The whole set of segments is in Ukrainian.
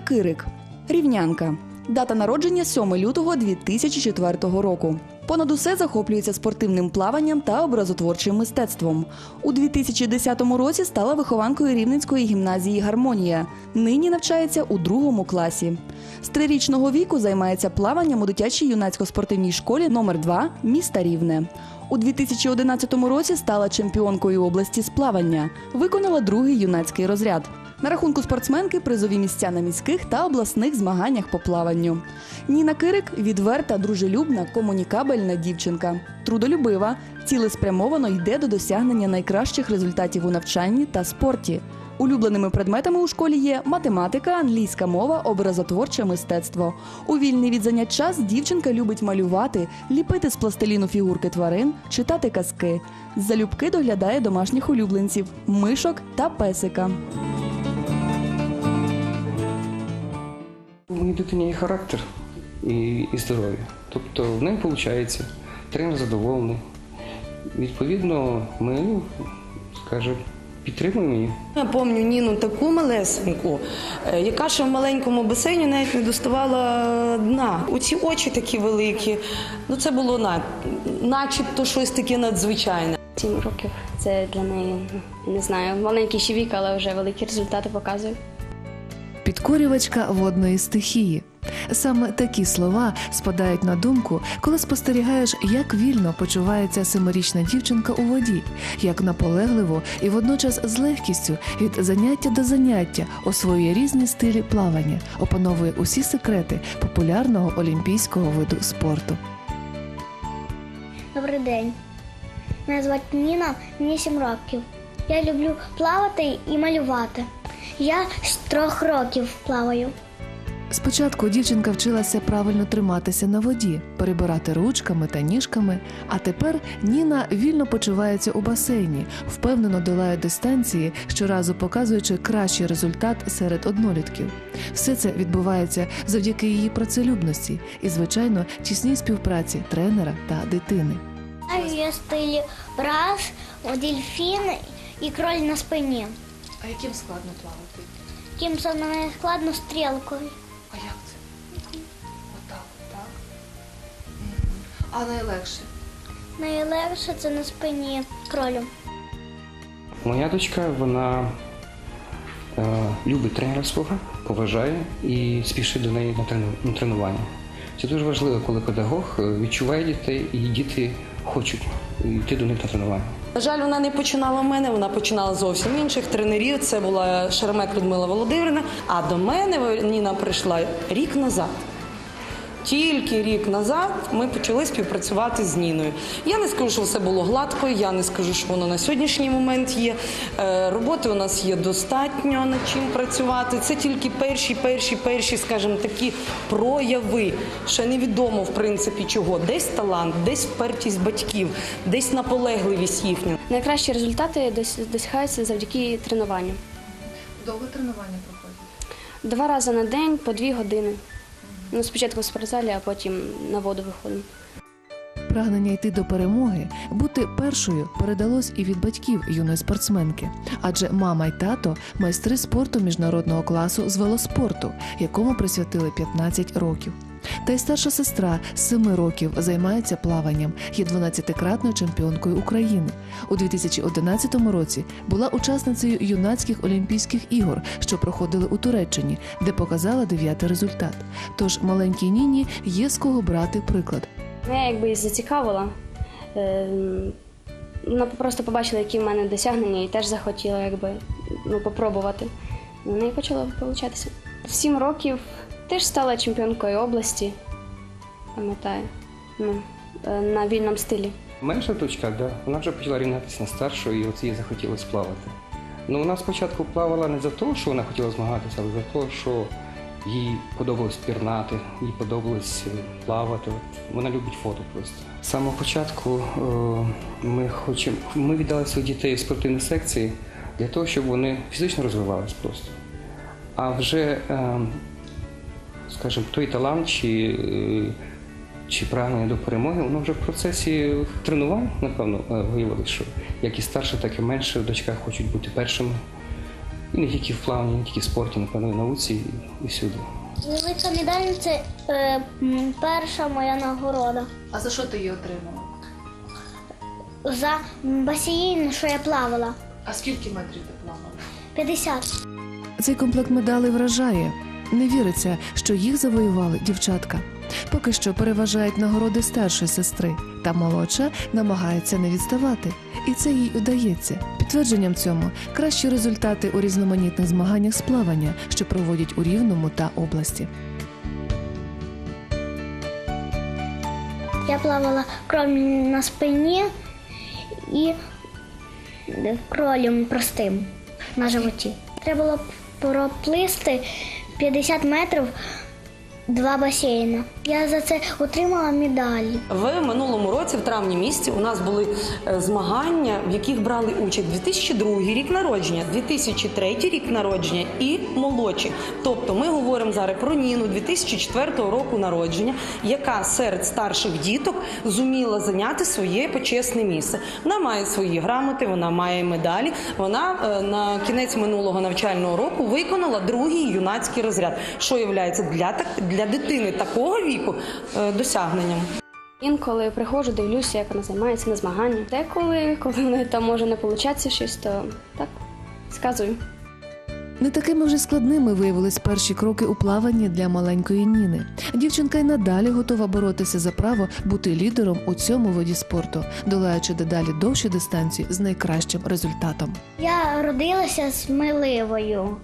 Кирик, рівнянка. Дата народження 7 лютого 2004 року. Понад усе захоплюється спортивним плаванням та образотворчим мистецтвом. У 2010 році стала вихованкою Рівненської гімназії Гармонія. Нині навчається у другому класі. З трирічного віку займається плаванням у дитячій юнацько-спортивній школі номер 2 міста Рівне. У 2011 році стала чемпіонкою області з плавання. Виконала другий юнацький розряд. На рахунку спортсменки призові місця на міських та обласних змаганнях по плаванню. Ніна Кирик відверта, дружелюбна, комунікабельна дівчинка, трудолюбива, цілеспрямовано йде до досягнення найкращих результатів у навчанні та спорті. Улюбленими предметами у школі є математика, англійська мова, образотворче мистецтво. У вільний від занять час дівчинка любить малювати, ліпити з пластиліну фігурки тварин, читати казки. Залюбки доглядає домашніх улюбленців, мишок та песика. Дитині є характер і, і здоров'я. Тобто в неї виходить, тренер задоволений. Відповідно, ми, скажімо, підтримуємо її. Я пам'ятаю Ніну таку малесеньку, е, яка ще в маленькому басейні навіть не доставала дна. Оці очі такі великі. Ну це було на, начебто щось таке надзвичайне. Сім років це для неї не знаю, маленький ще вік, але вже великі результати показує. Підкорювачка водної стихії. Саме такі слова спадають на думку, коли спостерігаєш, як вільно почувається семирічна дівчинка у воді, як наполегливо і водночас з легкістю від заняття до заняття освоює різні стилі плавання, опановує усі секрети популярного олімпійського виду спорту. Добрий день. Мене звати Ніна, мені 7 років. Я люблю плавати і малювати. Я з трьох років плаваю. Спочатку дівчинка вчилася правильно триматися на воді, перебирати ручками та ніжками. А тепер Ніна вільно почувається у басейні, впевнено долає дистанції, щоразу показуючи кращий результат серед однолітків. Все це відбувається завдяки її працелюбності і, звичайно, тісній співпраці тренера та дитини. Я стилі брас, дельфін і кроль на спині. А яким складно плавати? Ким саме складно стрілкою. А як це? Отак, так? А найлегше? Найлегше це на спині кролю. Моя дочка, вона е, любить тренера свого, поважає і спішить до неї на, трену, на тренування. Це дуже важливо, коли педагог е, відчуває дітей і діти хочуть йти до них на тренування. На жаль, вона не починала в мене, вона починала зовсім інших тренерів. Це була Шеремет Людмила Володимирівна. А до мене Ніна прийшла рік назад. Тільки рік назад ми почали співпрацювати з Ніною. Я не скажу, що все було гладко, я не скажу, що воно на сьогоднішній момент є. Е, роботи у нас є достатньо над чим працювати. Це тільки перші, перші, перші, скажімо, такі прояви. Ще невідомо, в принципі, чого. Десь талант, десь впертість батьків, десь наполегливість їхня. Найкращі результати дос- досягаються завдяки тренуванню. Довго тренування проходить? Два рази на день по дві години. Ну, спочатку в спортзалі, а потім на воду виходимо. Прагнення йти до перемоги, бути першою передалось і від батьків юної спортсменки, адже мама й тато майстри спорту міжнародного класу з велоспорту, якому присвятили 15 років. Та й старша сестра з 7 років займається плаванням, є 12-кратною чемпіонкою України. У 2011 році була учасницею юнацьких олімпійських ігор, що проходили у Туреччині, де показала дев'ятий результат. Тож маленькій Ніні є з кого брати приклад. Я якби зацікавила. Ем, Вона просто побачила, які в мене досягнення, і теж захотіла якби, ну, попробувати. У неї почало получатися. В сім років теж стала чемпіонкою області, пам'ятаю, ну, е, на вільному стилі. Менша дочка, да, вона вже почала рівнятися на старшу, і от їй захотілося плавати. Ну, вона спочатку плавала не за те, що вона хотіла змагатися, але за те, що їй подобалось пірнати, їй подобалось е, плавати. От вона любить фото просто. З самого початку е, ми хочемо, ми віддали своїх дітей в спортивні секції для того, щоб вони фізично розвивались просто. А вже, е, скажімо, той талант чи е, чи прагнення до перемоги, воно вже в процесі тренувань, напевно, е, виявилося, що як і старша, так і менша дочка хочуть бути першими. І не тільки в плаванні, не тільки в спорті, напевно, і в науці, і, і всюди. Велика медаль це е, перша моя нагорода. А за що ти її отримала? За басейн, що я плавала. А скільки метрів ти плавала? 50. Цей комплект медалей вражає. Не віриться, що їх завоювали дівчатка. Поки що переважають нагороди старшої сестри, та молодша намагається не відставати. І це їй удається. Підтвердженням цьому кращі результати у різноманітних змаганнях з плавання, що проводять у Рівному та області. Я плавала кролем на спині і кролем простим на животі. Треба було проплисти 50 метрів два басейни. Я за це отримала медалі. В минулому році, в травні місяці, у нас були е, змагання, в яких брали участь 2002 рік народження, 2003 рік народження і молодші. Тобто ми говоримо зараз про Ніну 2004 року народження, яка серед старших діток зуміла зайняти своє почесне місце. Вона має свої грамоти, вона має медалі. Вона е, на кінець минулого навчального року виконала другий юнацький розряд, що є для, так- для дитини такого віку е, досягненням. Інколи приходжу, дивлюся, як вона займається на змаганні. Деколи, коли в неї там може не получатися щось, то так сказую. Не такими вже складними виявились перші кроки у плаванні для маленької Ніни. Дівчинка й надалі готова боротися за право бути лідером у цьому виді спорту, долаючи дедалі довші дистанції з найкращим результатом. Я родилася сміливою,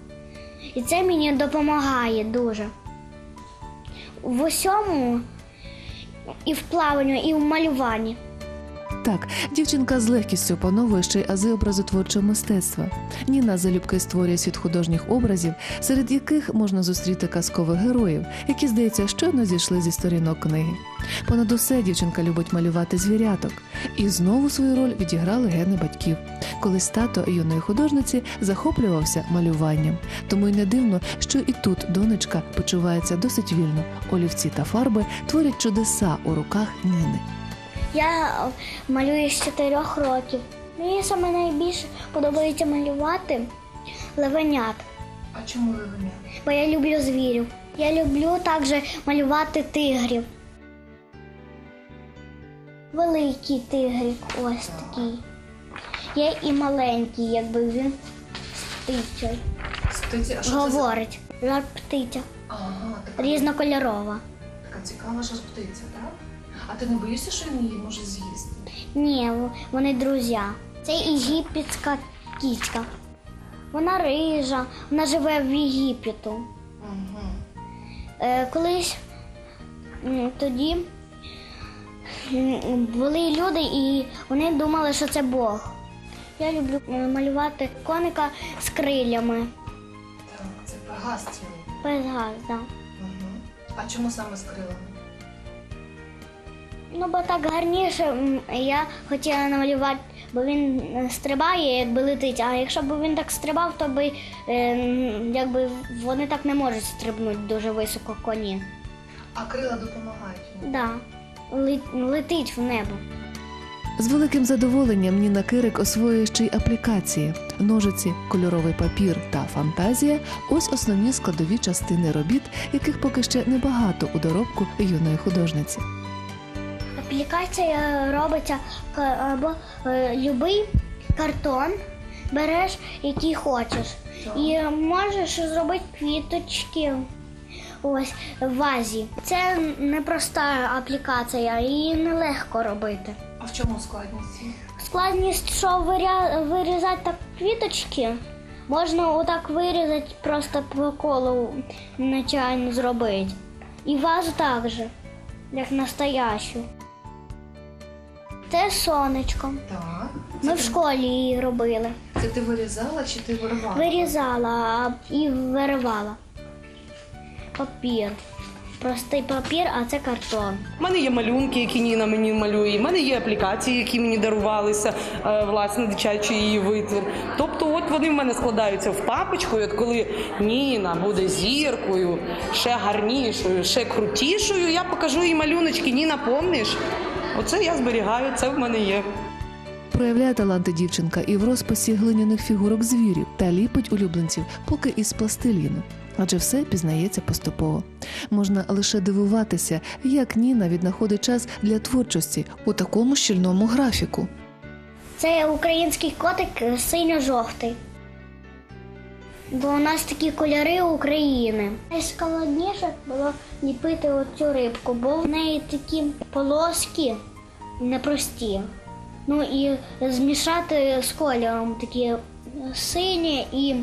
і це мені допомагає дуже. В усьому і в плаванні, і в малюванні. Так, дівчинка з легкістю опановує ще й ази образотворчого мистецтва. Ніна залюбки створює світ художніх образів, серед яких можна зустріти казкових героїв, які, здається, щойно зійшли зі сторінок книги. Понад усе дівчинка любить малювати звіряток, і знову свою роль відіграли гени батьків. Колись тато юної художниці захоплювався малюванням, тому й не дивно, що і тут донечка почувається досить вільно. Олівці та фарби творять чудеса у руках Ніни. Я малюю з 4 років. Мені саме найбільше подобається малювати левенят, А чому левеня? бо я люблю звірів. Я люблю також малювати тигрів. Великий тигрик ось такий. Є і маленький, якби він за... Говорить. Жар птиця. Ага, така, Різнокольорова. така цікава жар птиця, так? А ти не боїшся, що він її може з'їсти? Ні, вони друзі. Це єгипетська кіцька. Вона рижа, вона живе в Єгипету. Угу. Е, колись тоді були люди і вони думали, що це Бог. Я люблю е, малювати коника з крилями. Так, це пегас цілий. Пегас, да. Угу. А чому саме з крилами? Ну, бо так гарніше я хотіла намалювати, бо він е, стрибає, якби летить. А якщо б він так стрибав, то би е, якби вони так не можуть стрибнути дуже високо коні. А крила допомагають йому. Да. Летить в небо. З великим задоволенням Ніна Кирик освоює ще й аплікації, ножиці, кольоровий папір та фантазія ось основні складові частини робіт, яких поки ще небагато у доробку юної художниці. Аплікація робиться або е, любий картон береш, який хочеш. І можеш зробити квіточки ось в вазі. Це не проста аплікація, її нелегко робити. А в чому складність? Складність, що вирізати так квіточки, можна отак вирізати, просто по колу нечайно зробити. І вазу також, як настоящу. Це сонечко. Так. Ми в школі її робили. Це ти вирізала чи ти вирвала? Вирізала і виривала. Папір. Простий папір, а це картон. У мене є малюнки, які Ніна мені малює. У мене є аплікації, які мені дарувалися, е, власне, дитячий її витвір. Тобто, от вони в мене складаються в папочку. І от коли Ніна буде зіркою, ще гарнішою, ще крутішою, я покажу їй малюночки. Ніна, помниш? Оце я зберігаю, це в мене є. Проявляє таланти дівчинка і в розписі глиняних фігурок звірів та ліпить улюбленців поки із пластиліну. Адже все пізнається поступово. Можна лише дивуватися, як Ніна віднаходить час для творчості у такому щільному графіку. Це український котик синьо-жовтий. Бо у нас такі кольори України. Найскладніше було ліпити оцю рибку, бо в неї такі полоски непрості. Ну і змішати з кольором такі синє і,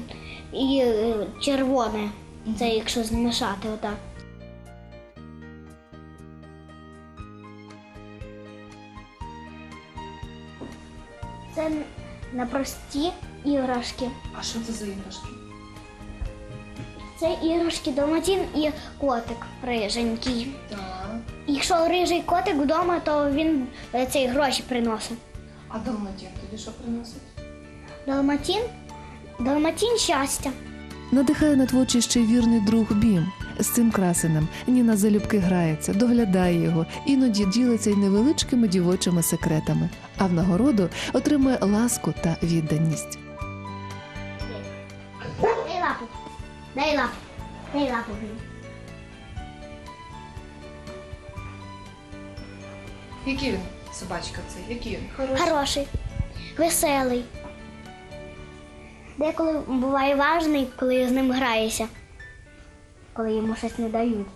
і е, червоне. Це якщо змішати отак. Це непрості іграшки. А що це за іграшки? Це іграшки Далматін і котик риженький. Так. Якщо рижий котик вдома, то він е, цей гроші приносить. А Далматін тобі що приносить? Далматін? Далматін щастя. Надихає на творчість ще й вірний друг Бім. З цим красенем Ніна залюбки грається, доглядає його, іноді ділиться й невеличкими дівочими секретами, а в нагороду отримує ласку та відданість. Дай лапу. Дай лапу. Який він собачка цей? Який він? Хороший. Хороший, веселий. Деколи буває важний, коли з ним граєшся, коли йому щось не дають.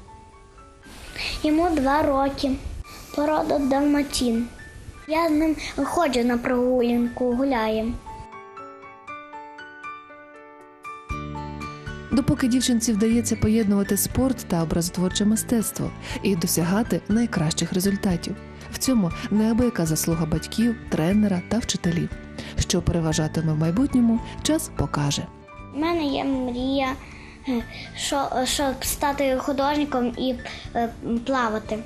Йому два роки. Порода Далматін. Я з ним ходжу на прогулянку, гуляємо. Допоки дівчинці вдається поєднувати спорт та образотворче мистецтво і досягати найкращих результатів. В цьому неабияка заслуга батьків, тренера та вчителів. Що переважатиме в майбутньому, час покаже. У мене є мрія, е, що, щоб стати художником і е, плавати.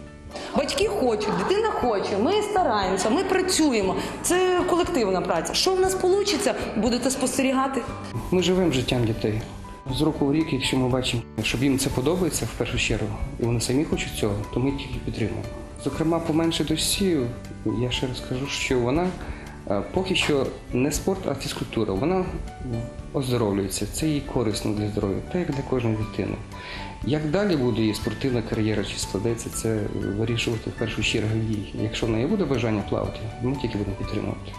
Батьки хочуть, дитина хоче, ми стараємося, ми працюємо. Це колективна праця. Що в нас вийде, будете спостерігати. Ми живемо життям дітей. З року в рік, якщо ми бачимо, що їм це подобається в першу чергу, і вони самі хочуть цього, то ми тільки підтримуємо. Зокрема, по менше досі, я ще раз скажу, що вона е, поки що не спорт, а фізкультура. Вона оздоровлюється, це їй корисно для здоров'я, так як для кожної дитини. Як далі буде її спортивна кар'єра, чи складеться це вирішувати в першу чергу їй. Якщо в неї буде бажання плавати, ми тільки будемо підтримувати.